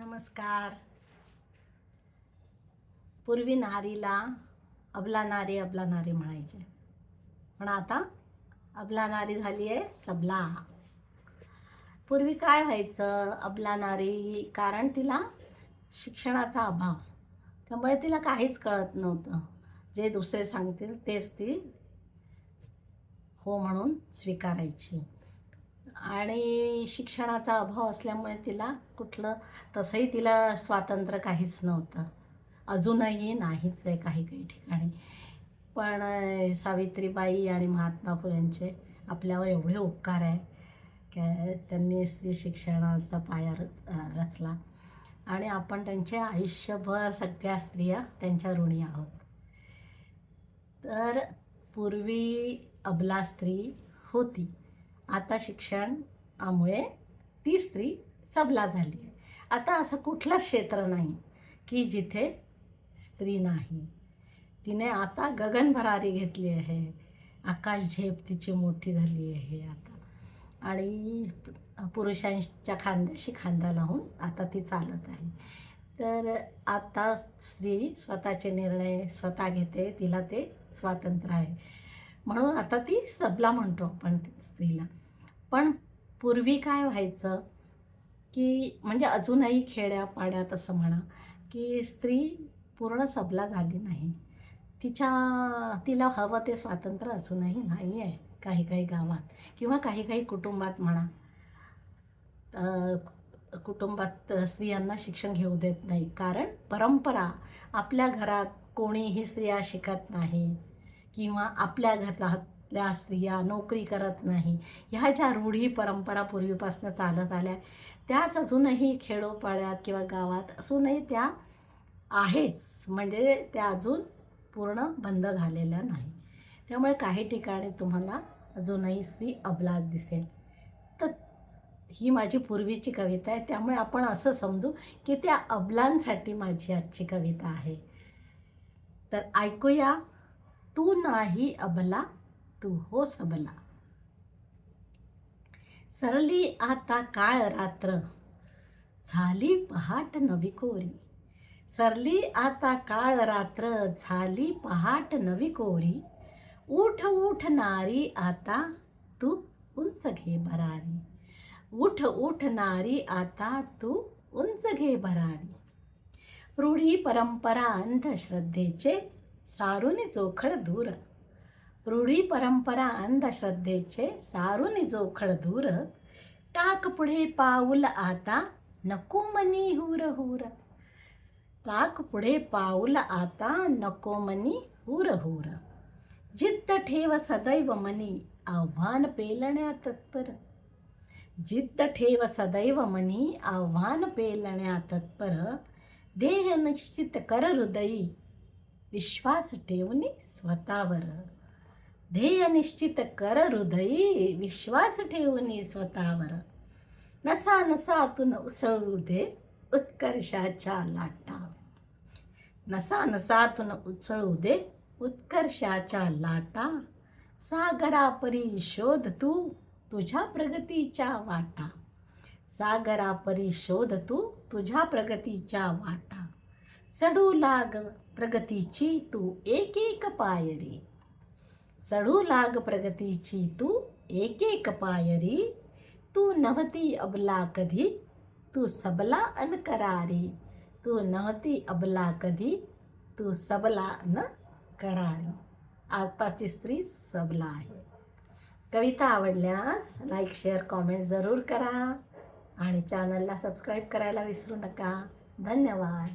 नमस्कार. पूर्वी नारीला अबला नारी अबला नारी म्हणायचे. पण आता अबला नारी झाली आहे सबला. पूर्वी काय व्हायचं? अबला नारी कारण तिला शिक्षणाचा अभाव. त्यामुळे तिला काहीच कळत नव्हतं. जे दुसरे सांगतील तेच ती हो म्हणून स्वीकारायची. आणि शिक्षणाचा अभाव असल्यामुळे तिला कुठलं तसंही तिला स्वातंत्र्य काहीच नव्हतं. अजूनही नाहीच आहे काही काही ठिकाणी. पण सावित्रीबाई आणि महात्मा फुलेंचे आपल्यावर एवढे उपकार आहे की त्यांनी स्त्री शिक्षणाचा पाया रचला. आणि आपण त्यांचे आयुष्यभर सगळ्या स्त्रिया त्यांच्या ऋणी आहोत. तर पूर्वी अबला स्त्री होती. आता शिक्षणामुळे ती स्त्री सबला झाली आहे. आता असं कुठलंच क्षेत्र नाही की जिथे स्त्री नाही. तिने आता गगनभरारी घेतली आहे. आकाश झेप तिची मोठी झाली आहे आता. आणि पुरुषांच्या खांद्याशी खांदा लावून आता ती चालत आहे. तर आता स्त्री स्वतःचे निर्णय स्वतः घेते. तिला ते स्वातंत्र्य आहे. म्हणून आता ती सबला म्हणतो आपण स्त्रीला. पण पूर्वी काय व्हायचं की म्हणजे अजूनही खेड्यापाड्यात असं म्हणा की स्त्री पूर्ण सबला झाली नाही. तिच्या तिला हवं ते स्वातंत्र्य अजूनही नाही आहे काही काही गावात किंवा काही काही कुटुंबात म्हणा. कुटुंबात स्त्रियांना शिक्षण घेऊ देत नाही. कारण परंपरा आपल्या घरात कोणीही स्त्रिया शिकत नाही किंवा आपल्या घरात घरातल्या स्त्रिया नोकरी करत नाही. ह्या ज्या रूढी परंपरा पूर्वीपासून चालत आल्या. त्याच अजूनही खेडोपाड्यात किंवा गावात अजूनही त्या आहेच. म्हणजे त्या अजून पूर्ण बंद झालेल्या नाही. त्यामुळे काही ठिकाणी तुम्हाला अजूनही स्त्री अबलाच दिसेल. तर ही माझी पूर्वीची कविता आहे. त्यामुळे आपण असं समजू की त्या अबलांसाठी माझी आजची कविता आहे. तर ऐकूया तू नाही अबला तू हो सबला. सरली आता काळ रात्र. झाली पहाट नवी कोरी सरली आता काळ रात्र झाली पहाट नवी कोरी उठ उठ नारी आता तू उंच घे भरारी. उठ उठ नारी आता तू उंच घे भरारी. रूढी परंपरा अंधश्रद्धेचे सारुनी जोखड दूर. रूढी परंपरा अंधश्रद्धेचे सारुनी जोखड दूर. टाक पुढे पाऊल आता नको मनी हुर हुर. टाक पुढे पाऊल आता नको मनी हुर हुर. जिद्द ठेव सदैव मनी आव्हान पेलण्या तत्पर. जिद्द ठेव सदैव मनी आव्हान पेलण्या तत्पर. देह निश्चित कर हृदयी विश्वास ठेवणे स्वतःवर. ध्येय निश्चित कर हृदयी विश्वास ठेवणी स्वतःवर. नसा नसातून उसळू दे उत्कर्षाच्या लाटा. नसा नसातून उचळू दे उत्कर्षाच्या लाटा. सागरापरी शोध तू तुझ्या प्रगतीच्या वाटा. सागरापरी शोध तू तुझ्या प्रगतीच्या वाटा. चढू लाग प्रगतीची तू एक एक पायरी. चढू लाग प्रगतीची तू एक एक पायरी। तू नव्हती अबला कधी तू सबला अन करारी। तू नव्हती अबला कधी तू सबला न करारी। आताची स्त्री सबला आहे। कविता आवडल्यास लाईक शेअर कॉमेंट जरूर करा आणि चॅनलला सबस्क्राईब करायला विसरू नका. धन्यवाद.